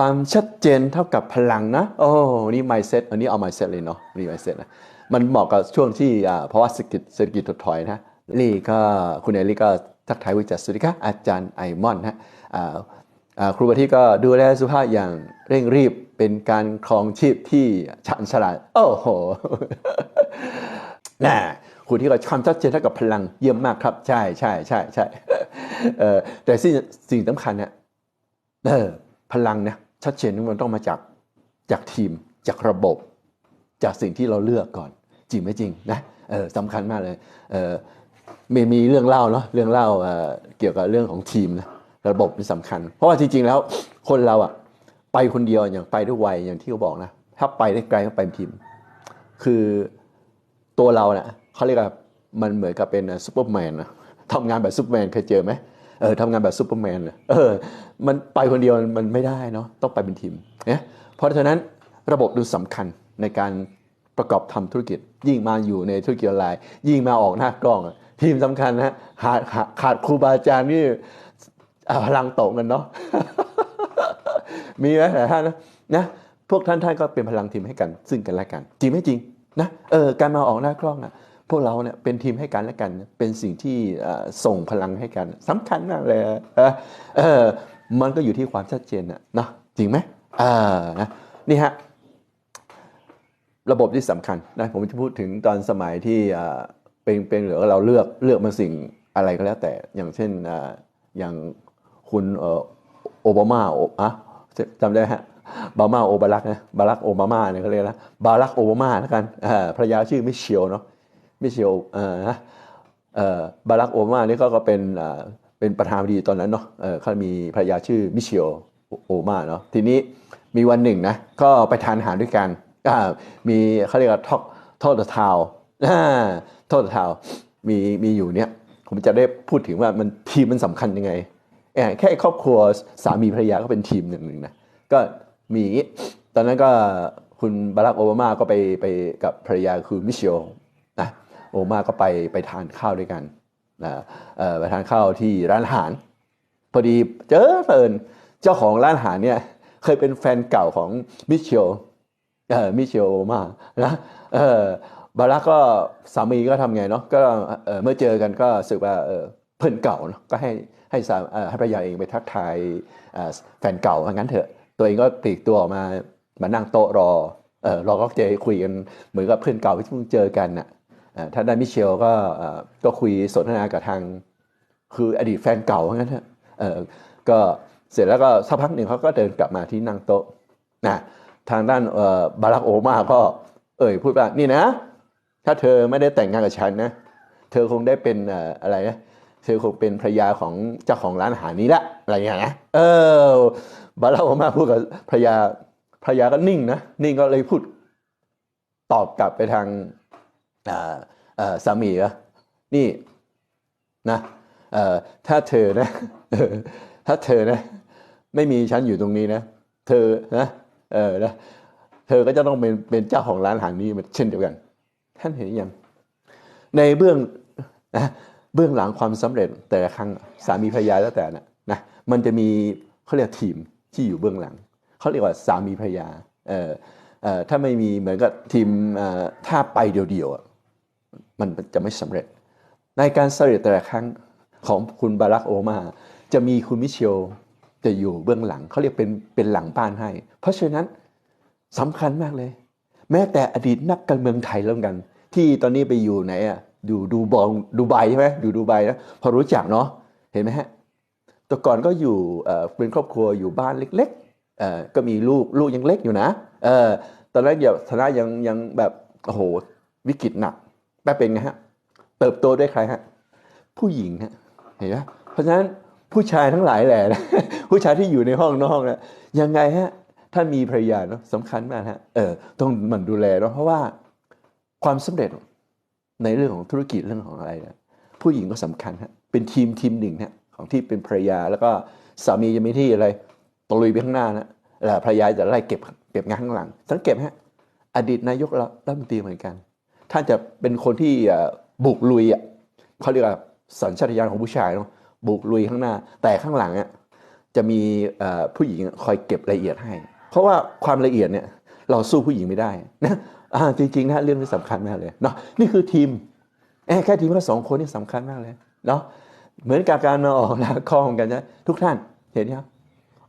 ความชัดเจนเท่ากับพลังนะ โอ้นี่ mindset อันนี้เอา mindset เลยเนาะนี่ mindset นะมันเหมาะกับช่วงที่อ่าเพราะว่าเศรษฐกิจเศรษฐกิจถดถอยนะนี่ก็คุณเอลี่ก็ทักทายวิจัดสวัสดีครับอาจารย์ไอมอนฮะอ่าอ่าครูบาที่ก็ดูแลสุขภาพอย่างเร่งรีบเป็นการครองชีพที่ฉาญฉลาด โอ้โหน่ะคุณที่ก็ความชัดเจนเท่ากับพลังเยี่ยมมากครับ ใช่ใช่ใช่ใช่แต่สิ่งสิ่งสำคัญเนี่ยเออพลังเนี่ย ชัดเจนมันต้องมาจากจากทีม จากระบบ จากสิ่งที่เราเลือกก่อน จริงไหมจริงนะเออสำคัญมากเลยเออมีมีเรื่องเล่าเนาะเรื่องเล่าเเกี่ยวกับเรื่องของทีมนะระบบนี่สำคัญ เพราะว่าจริงๆแล้วคนเราอะไปคนเดียวอย่างไปด้วยวัยอย่างที่เขาบอกนะถ้าไปได้ไกลก็ไปเป็นทีม คือตัวเราเนะ่ะเขาเรียกว่ามันเหมือนกับเป็นซูเปอร์แมนนะทำงานแบบซูเปอร์แมนเคยเจอไหม เออทำงานแบบซูเปอร์แมนเลยเออมันไปคนเดียวมันไม่ได้เนาะต้องไปเป็นทีมเนี่ยเพราะฉะนั้นระบบดูสำคัญในการประกอบทำธุรกิจ ยิ่งมาอยู่ในธุรกิจออนไลน์ ยิ่งมาออกหน้ากล้อง ทีมสำคัญนะขาดขาดครูบาอาจารย์นี่พลังตกกันเนาะมีไหมหลายท่านนะนะพวกท่านท่านก็เป็นพลังทีมให้กัน ซึ่งกันและกัน จริงไหมจริงนะเออการมาออกหน้ากล้องอะ พวกเราเนี่ยเป็นทีมให้กันและกัน เป็นสิ่งที่ส่งพลังให้กันสำคัญมากเลยเออเออมันก็อยู่ที่ความชัดเจนนะนะจริงไหมอ่านะนี่ฮะระบบที่สำคัญนะผมจะพูดถึงตอนสมัยที่เป็นเป็นหรือเราเลือกเลือกมาสิ่งอะไรก็แล้วแต่อย่างเช่นออย่างคุณโอบามาอะจำได้ฮะบามาโอบารักนะบารักโอบามาเนี่ยเขาเรียกนะบารักโอบามาแล้วกันภรรยาชื่อมิเชลเนาะ มิเชลเอ่อนะเอ่อบารักโอบามานี่ก็ก็เป็นเป็นประธานาธิบดีตอนนั้นเนาะเออเขามีภรรยาชื่อมิเชลโอบามาเนาะทีนี้มีวันหนึ่งนะก็ไปทานอาหารด้วยกันอ่ามีเขาเรียกว่าทอกทอดทาวทอดทาวมีมีอยู่เนี่ยผมจะได้พูดถึงว่ามันทีมมันสำคัญยังไงแค่แค่ครอบครัวสามีภรรยาก็เป็นทีมหนึ่งหนึ่งนะก็มีตอนนั้นก็คุณบารักโอบามาก็ไปไปกับภรรยาคือมิเชลนะ โอมาก็ไปไปทานข้าวด้วยกันนะไปทานข้าวที่ร้านอาหาร พอดีเจอเฟินเจ้าของร้านอาหารเนี่ยเคยเป็นแฟนเก่าของมิเชลเออมิเชลโอมานะเออบารักก็สามีก็ทำไงเนาะก็เออเมื่อเจอกันก็รู้สึกว่าเออเพื่อนเก่าเนาะก็ให้ให้สาเออให้ภรรยาเองไปทักทายเออแฟนเก่าว่างั้นเถอะตัวเองก็ปลีกตัวออกมามานั่งโต๊ะรอเออรอก็เจอคุยกันเหมือนกับเพื่อนเก่าที่เพิ่งเจอกันน่ะ ท่านได้มิเชลก็ก็คุยสนทนากับทาง คืออดีตแฟนเก่างั้นเถอะก็เสร็จแล้วก็สักพักหนึ่งเขาก็เดินกลับมาที่นั่งโต๊ะนะทางด้านเอ่อบารักโอมาก็ เอ่ยพูดว่านี่นะ ถ้าเธอไม่ได้แต่งงานกับฉันนะ เธอคงได้เป็นอะไรนะเธอคงเป็นภรรยาของเจ้าของร้านอาหารนี้ละอะไรอย่างเงี้นะเออบารักโอบามาพูดกับภรรยาภรรยาก็นิ่งนะนิ่งก็เลยพูดตอบกลับไปทาง สามีว่านี่นะถ้าเธอนะถ้าเธอนะไม่มีฉันอยู่ตรงนี้นะ เธอนะเออนะเธอก็จะต้องเป็นเป็นเจ้าของร้านอาหารนี้เช่นเดียวกัน ท่านเห็นยังในเบื้องนะเบื้องหลังความสำเร็จแต่ละครั้งสามีภรรยาแล้วแต่นะนะมันจะมีเขาเรียกทีมที่อยู่เบื้องหลังเขาเรียกว่าสามีภรรยาเออเออถ้าไม่มีเหมือนกับทีมถ้าไปเดียวๆ มันจะไม่สำเร็จ ในการสำเร็จแต่ละครั้งของคุณบารักโอบามา จะมีคุณมิเชลจะอยู่เบื้องหลังเขาเรียกเป็นเป็นหลังบ้านให้ เพราะฉะนั้นสำคัญมากเลย แม้แต่อดีตนักการเมืองไทยแล้วกัน ที่ตอนนี้ไปอยู่ไหนอะดูดูบองดูไบใช่ไหมดูดูไบนะพอรู้จักเนาะเห็นไหมฮะแต่ก่อนก็อยู่เอ่อเป็นครอบครัวอยู่บ้านเล็กๆเอ่อก็มีลูกลูกยังเล็กอยู่นะเออตอนนั้นอย่าฐานะยังยังแบบโอ้โหวิกฤตหนัก แป๊บเป็นไงฮะ เติบโตด้วยใครฮะ ผู้หญิงฮะ เห็นไหมเพราะฉะนั้นผู้ชายทั้งหลายแหละนะผู้ชายที่อยู่ในห้องนอกนะยังไงฮะท่านมีภรรยาเนาะสำคัญมากฮะเออต้องหมันดูแลเนาะเพราะว่าความสำเร็จในเรื่องของธุรกิจเรื่องของอะไรนะผู้หญิงก็สำคัญฮะเป็นทีมทีมหนึ่งฮะของที่เป็นภรรยาแล้วก็สามีจะมีที่อะไรตลุยไปข้างหน้านะแล้วภรรยาจะไล่เก็บเก็บงานข้างหลังสังเกตไหมฮะอดีตนายกรัฐมนตรีเหมือนกัน ท่านจะเป็นคนที่บุกลุยอะเขาเรียกว่าสัญชาตญาณของผู้ชายเนาะบุกลุยข้างหน้า แต่ข้างหลังอะจะมีผู้หญิงคอยเก็บรายละเอียดให้ เพราะว่าความละเอียดเนี่ยเราสู้ผู้หญิงไม่ได้นะจริงๆนะเรื่องนี้สำคัญมากเลยเนาะนี่คือทีมแค่ทีมละสองคนนี่สำคัญมากเลยเนาะเหมือนกับการมาออกหน้ากล้องกันนะทุกท่านเห็นไหม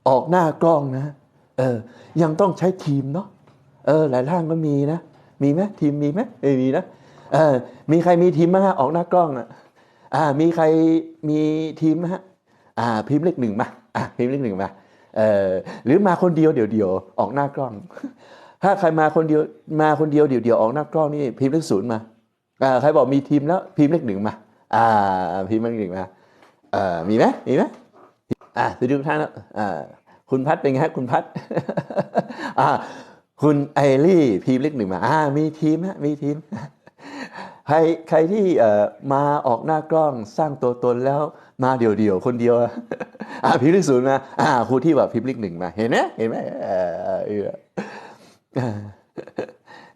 ออกหน้ากล้องนะเออยังต้องใช้ทีมเนาะเออหลายท่านก็มีนะ มีไหมทีมมีไหมไม่มีนะเออมีใครมีทีมไหมฮะออกหน้ากล้องอะอ่ามีใครมีทีมไหมฮะอ่าพิมพ์เลขหนึ่งมาอ่าพิมพ์เลขหนึ่งมาเอ่อหรือมาคนเดียวเดี๋ยวเดียวๆออกหน้ากล้อง ถ้าใครมาคนเดียวมาคนเดียวเดี๋ยวเดียวๆออกหน้ากล้องนี่พิมพ์เลขศูนย์มาอ่าใครบอกมีทีมแล้วพิมพ์เลขหนึ่งมาอ่าพิมพ์เลขหนึ่งมาเอ่อมีไหมมีไหมอ่าสวัสดีทุกท่านแล้วอ่าคุณพัดเป็นไงฮะคุณพัดอ่า คุณไอรี่พิมเลขหนึ่งมาอ่ามีทีมฮะมีทีม ใครใครที่เอ่อมาออกหน้ากล้องสร้างตัวตนแล้วมาเดี่ยวๆคนเดียวอะพิมพ์เลขศูนย์มาอ่าครูที่แบบพิมพ์เลขหนึ่งมาเห็นไหมเห็นไหมเออ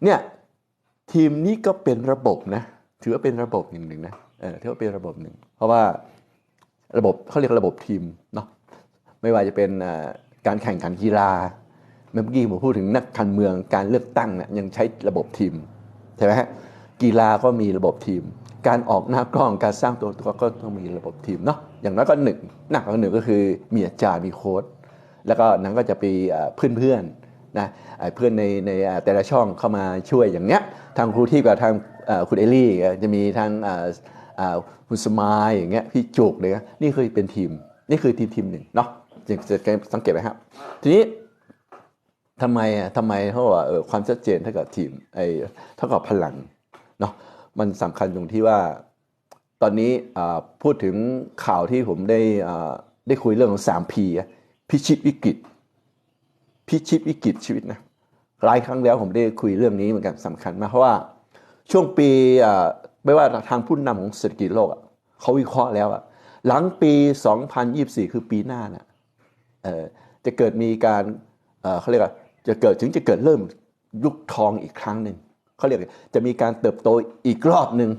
เนี่ยทีมนี้ก็เป็นระบบนะถือว่าเป็นระบบหนึ่งหนึ่งนะเออถือว่าเป็นระบบหนึ่ง เพราะว่าระบบเขาเรียกระบบทีมเนาะไม่ว่าจะเป็นการแข่งขันกีฬา เมื่อกี้ผมพูดถึงนักการเมืองการเลือกตั้งเนี่ยยังใช้ระบบทีมใช่ไหมฮะกีฬาก็มีระบบทีม การออกหน้ากล้องการสร้างตัวตัวก็ต้องมีระบบทีมเนาะอย่างน้อยก็หนึ่งหนักกว่าหนึ่งก็คือมีอาจารย์มีโค้ดแล้วก็นั้นก็จะไปเพื่อนเพื่อนๆนะเพื่อนในในแต่ละช่องเข้ามาช่วยอย่างเนี้ยทางครูที่กับทางคุณเอลลี่จะมีทางคุณสมายอย่างเงี้ยพี่จุกเลยนะนี่คือเป็นทีม นี่คือทีมทีมหนึ่งเนาะจะจะสังเกตไหมครับ ทีนี้ ทำไมอะทำไมเขาบอกว่าเออความชัดเจนเท่ากับทีมไอ้เท่ากับพลังเนาะมันสำคัญตรงที่ว่า ตอนนี้พูดถึงข่าวที่ผมได้ได้คุยเรื่องของสามพีพิชิตวิกฤต พิชิตวิกฤตชีวิตนะหลายครั้งแล้วผมได้คุยเรื่องนี้เหมือนกันสำคัญมากเพราะว่าช่วงปีไม่ว่าทางผู้นำของเศรษฐกิจโลกเขาวิเคราะห์แล้วหลังปี 2024 คือปีหน้าน่ะเอ่อจะเกิดมีการเขาเรียกว่า จะเกิดถึงจะเกิดเริ่มยุคทองอีกครั้งหนึ่งเขาเรียกจะมีการเติบโตอีกรอบหนึ่ง